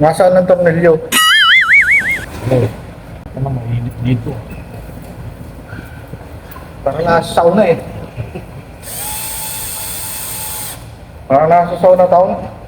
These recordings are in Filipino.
Nasaan ang tornilyo? Eh, ano mainit dito. Parang nasa sauna eh. Parang nasa sauna taon.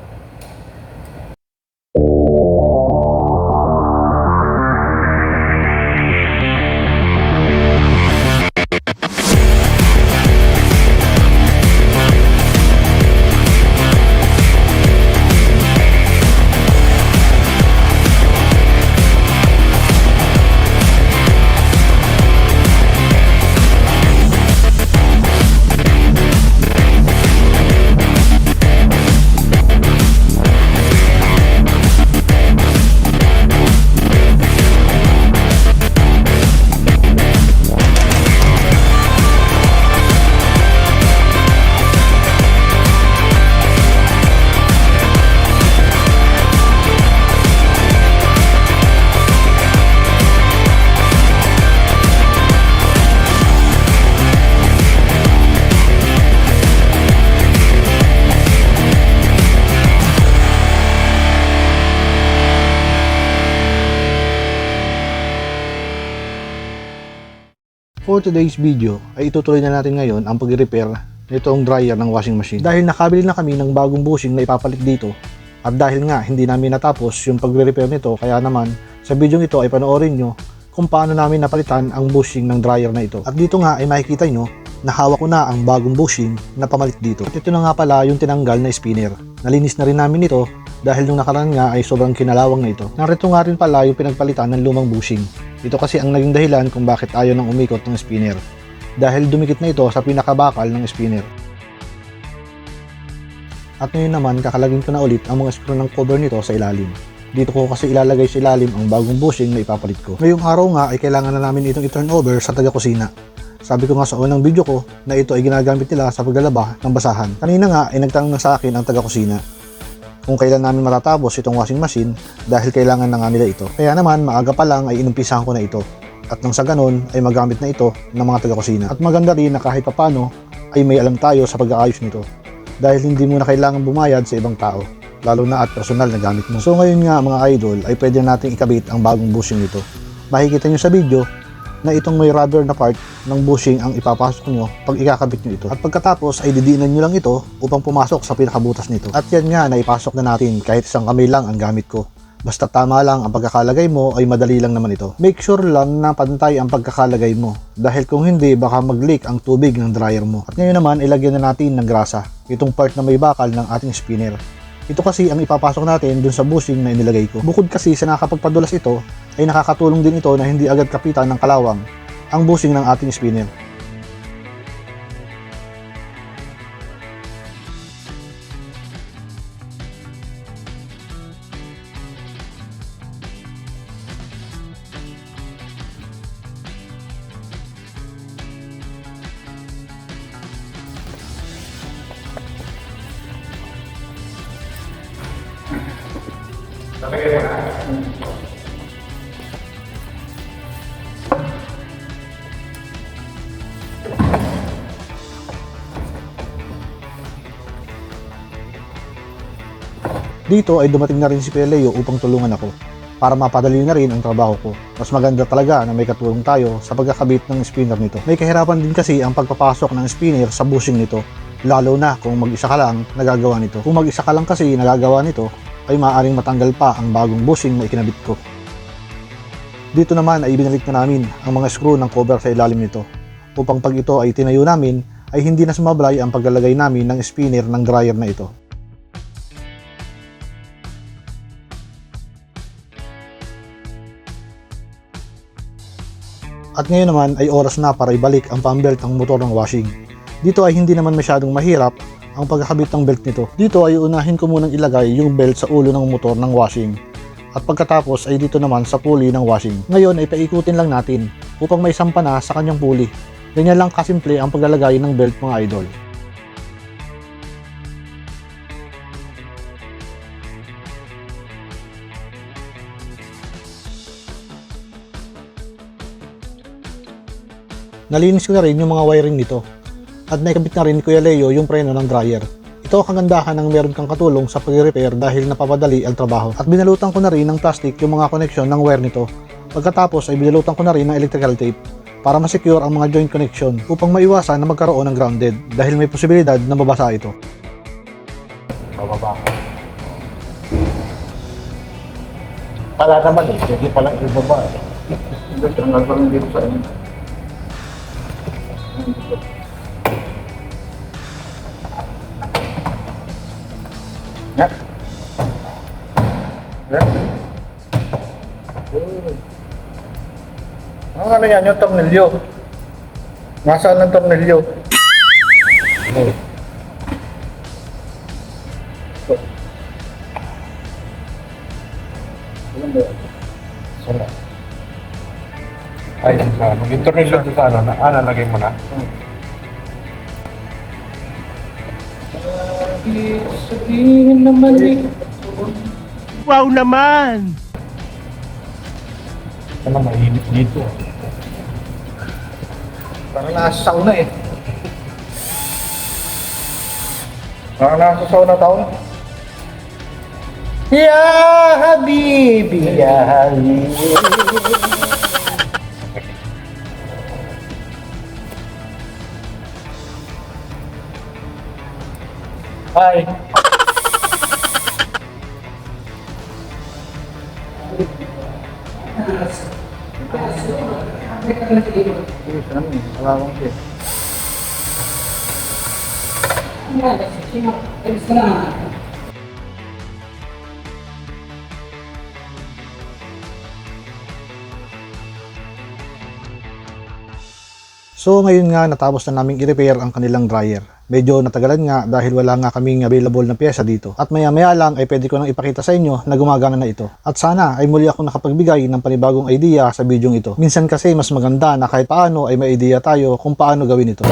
For today's video ay itutuloy na natin ngayon ang pag-repair nitong dryer ng washing machine. Dahil nakabili na kami ng bagong bushing na ipapalit dito at dahil nga hindi namin natapos yung pag-repair nito kaya naman sa video ito ay panoorin nyo kung paano namin napalitan ang bushing ng dryer na ito. At dito nga ay makikita nyo na hawak ko na ang bagong bushing na pamalit dito. At ito na nga pala yung tinanggal na spinner. Nalinis na rin namin ito dahil nung nakaraan nga ay sobrang kinalawang na ito. Narito nga rin pala yung pinagpalitan ng lumang bushing. Ito kasi ang naging dahilan kung bakit ayaw nang umikot ng spinner. Dahil dumikit na ito sa pinakabakal ng spinner. At ngayon naman kakalagin ko na ulit ang mga screw ng cover nito sa ilalim. Dito ko kasi ilalagay sa ilalim ang bagong bushing na ipapalit ko. Ngayong araw nga ay kailangan na namin itong i-turn over sa taga-kusina. Sabi ko nga sa unang video ko na ito ay ginagamit nila sa paglalaba ng basahan. Kanina nga ay nagtanong na sa akin ang taga-kusina kung kailan namin matatapos itong washing machine dahil kailangan na nga nila ito. Kaya naman maaga pa lang ay inumpisahan ko na ito. At nang sa ganun ay magamit na ito ng mga taga-kusina. At maganda rin na kahit papano ay may alam tayo sa pag-aayos nito. Dahil hindi mo na kailangan bumayad sa ibang tao lalo na at personal na gamit mo. So ngayon nga mga idol ay pwede nating ikabit ang bagong bushing nito. Makikita nyo sa video na itong may rubber na part ng bushing ang ipapasok nyo pag ikakabit nyo ito. At pagkatapos ay didiinan nyo lang ito upang pumasok sa pinakabutas nito. At yan nga na ipasok na natin kahit isang kamay lang ang gamit ko. Basta tama lang ang pagkakalagay mo ay madali lang naman ito. Make sure lang na pantay ang pagkakalagay mo dahil kung hindi baka mag-leak ang tubig ng dryer mo. At ngayon naman ilagyan na natin ng grasa, itong part na may bakal ng ating spinner. Ito kasi ang ipapasok natin dun sa bushing na inilagay ko. Bukod kasi sa nakakapagpadulas ito, ay nakakatulong din ito na hindi agad kapitan ng kalawang ang bushing ng ating spinner. Dito ay dumating na rin si Kuya upang tulungan ako para mapadali na rin ang trabaho ko. Mas maganda talaga na may katulong tayo sa pagkakabit ng spinner nito. May kahirapan din kasi ang pagpapasok ng spinner sa bushing nito, lalo na kung mag-isa ka lang nagagawa nito. Kung mag-isa ka lang kasi nagagawa nito, ay maaaring matanggal pa ang bagong bushing na ikinabit ko. Dito naman ay ibinalik na namin ang mga screw ng cover sa ilalim nito upang pag ito ay tinayo namin ay hindi na sumablay ang paglalagay namin ng spinner ng dryer na ito. At ngayon naman ay oras na para ibalik ang pambelt ng motor ng washing. Dito ay hindi naman masyadong mahirap ang pagkakabit ng belt nito. Dito ay unahin ko munang ilagay yung belt sa ulo ng motor ng washing. At pagkatapos ay dito naman sa pulley ng washing. Ngayon ay paikutin lang natin upang may sampa na sa kanyang pulley. Ganyan lang kasimple ang paglalagay ng belt mga idol. Nalinis ko na rin yung mga wiring nito. At naikabit na rin ni Kuya Leo yung preno ng dryer. Ito ang kagandahan ng meron kang katulong sa pag-repair dahil napapadali ang trabaho. At binalutan ko na rin ng plastic yung mga connection ng wire nito. Pagkatapos ay binalutan ko na rin ng electrical tape para ma-secure ang mga joint connection upang maiwasan na magkaroon ng grounded dahil may posibilidad na mabasa ito. Bababa ko. Pala naman eh, hindi pala ibaba eh. Hindi, tanggal pa rin dito sa inyo. Yan. Yan. Ang ano yan, yung tornilyo. Nasaan ang tornilyo? Ano? Sana. Ay, sa ano. Yung tornilyo sa ano, na, ah, nalagay mo na. Sabihin naman eh. Wow naman! Sana mainit dito. Parang nasa sauna eh. Parang nasa sauna taon. Ya Habibi, Ya Habibi. Hi. So ngayon nga natapos na naming i-repair ang kanilang dryer. Medyo natagalan nga dahil wala nga kaming available na pyesa dito. At maya maya lang ay pwede ko nang ipakita sa inyo na gumagana na ito. At sana ay muli ako nakapagbigay ng panibagong idea sa video ito. Minsan kasi mas maganda na kahit paano ay may idea tayo kung paano gawin ito.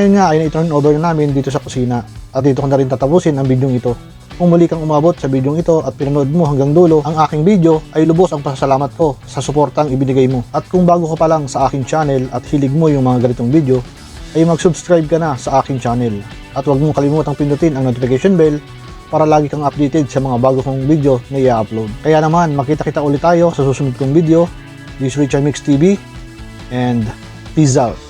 Ngayon nga ay na-turn over na namin dito sa kusina. At dito ko na rin tatapusin ang video ito. Kung muli kang umabot sa video ito at pinanood mo hanggang dulo ang aking video ay lubos ang pasasalamat ko sa suportang ibinigay mo. At kung bago ka pa lang sa aking channel at hilig mo yung mga ganitong video, ay mag-subscribe ka na sa aking channel. At huwag mong kalimutang pindutin ang notification bell para lagi kang updated sa mga bago kong video na i-upload. Kaya naman, makita-kita ulit tayo sa susunod kong video. This is Richard Mix TV and peace out.